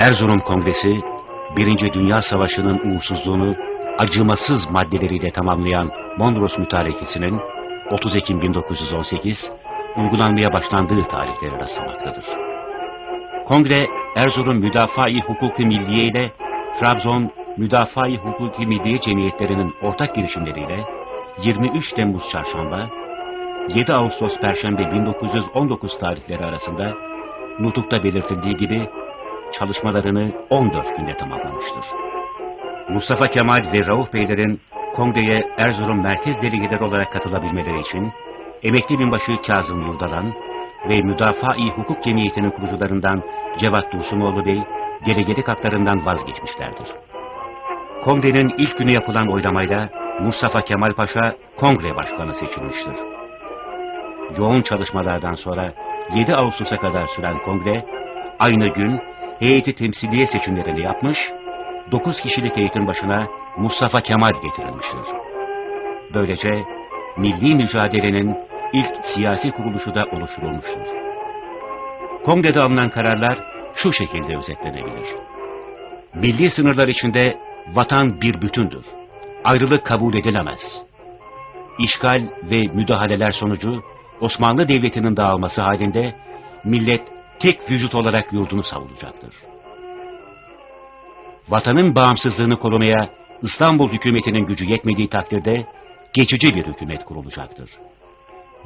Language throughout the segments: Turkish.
Erzurum Kongresi, Birinci Dünya Savaşı'nın uğursuzluğunu acımasız maddeleriyle tamamlayan Mondros Mütarekesi'nin 30 Ekim 1918 uygulanmaya başlandığı tarihleri rastlamaktadır. Kongre, Erzurum Müdafaa-i Hukuki Milliye ile Trabzon Müdafaa-i Hukuki Milliye Cemiyetlerinin ortak girişimleriyle 23 Temmuz Çarşamba, 7 Ağustos Perşembe 1919 tarihleri arasında nutukta belirtildiği gibi çalışmalarını 14 günde tamamlamıştır. Mustafa Kemal ve Rauf Beylerin kongreye Erzurum merkez delegeleri olarak katılabilmeleri için emekli binbaşı Kazım Yurdalan ve Müdafaa-i Hukuk Cemiyeti'nin kurucularından Cevat Dursunoğlu Bey delegelik haklarından vazgeçmişlerdir. Kongrenin ilk günü yapılan oylamayla Mustafa Kemal Paşa kongre başkanı seçilmiştir. Yoğun çalışmalardan sonra 7 Ağustos'a kadar süren kongre aynı gün heyeti temsiliye seçimlerini yapmış, 9 kişilik heyetin başına Mustafa Kemal getirilmiştir. Böylece milli mücadelenin ilk siyasi kuruluşu da oluşturulmuştur. Kongrede alınan kararlar şu şekilde özetlenebilir. Milli sınırlar içinde vatan bir bütündür. Ayrılık kabul edilemez. İşgal ve müdahaleler sonucu Osmanlı Devleti'nin dağılması halinde millet tek vücut olarak yurdunu savunacaktır. Vatanın bağımsızlığını korumaya İstanbul hükümetinin gücü yetmediği takdirde geçici bir hükümet kurulacaktır.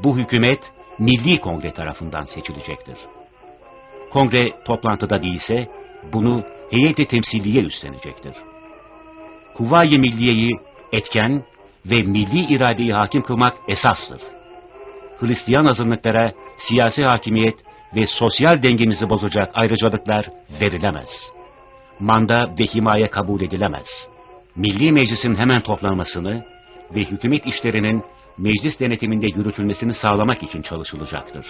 Bu hükümet Milli Kongre tarafından seçilecektir. Kongre toplantıda değilse bunu heyeti temsiliye üstlenecektir. Kuvayi Milliye'yi etken ve milli iradeyi hakim kılmak esastır. Hristiyan azınlıklara siyasi hakimiyet ve sosyal dengemizi bozacak ayrıcalıklar verilemez. Manda ve himaye kabul edilemez. Milli Meclis'in hemen toplanmasını ve hükümet işlerinin meclis denetiminde yürütülmesini sağlamak için çalışılacaktır.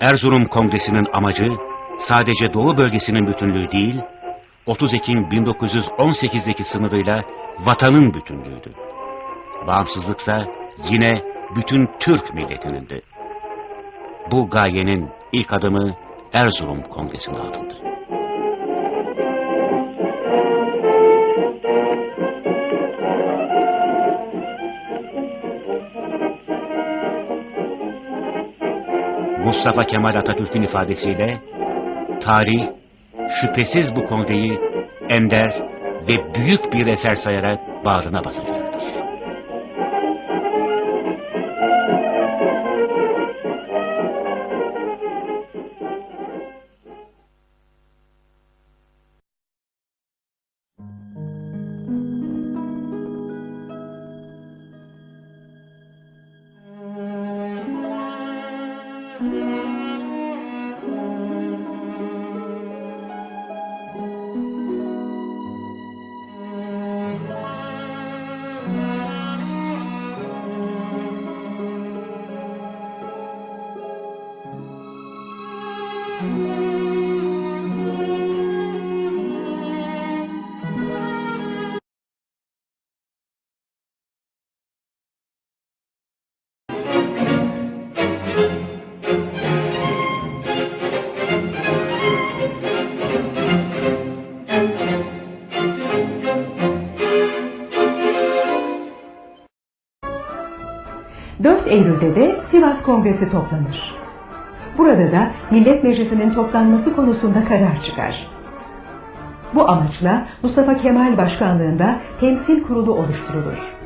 Erzurum Kongresi'nin amacı sadece Doğu bölgesinin bütünlüğü değil, 30 Ekim 1918'deki sınırıyla vatanın bütünlüğüydü. Bağımsızlıksa yine bütün Türk milletinin Bu gayenin ilk adımı Erzurum Kongresi'ne atıldı. Mustafa Kemal Atatürk'ün ifadesiyle tarih şüphesiz bu kongreyi ender ve büyük bir eser sayarak bağrına basacaktır. ...4 Eylül'de de Sivas Kongresi toplanır. Burada da Millet Meclisi'nin toplanması konusunda karar çıkar. Bu amaçla Mustafa Kemal Başkanlığında temsil kurulu oluşturulur.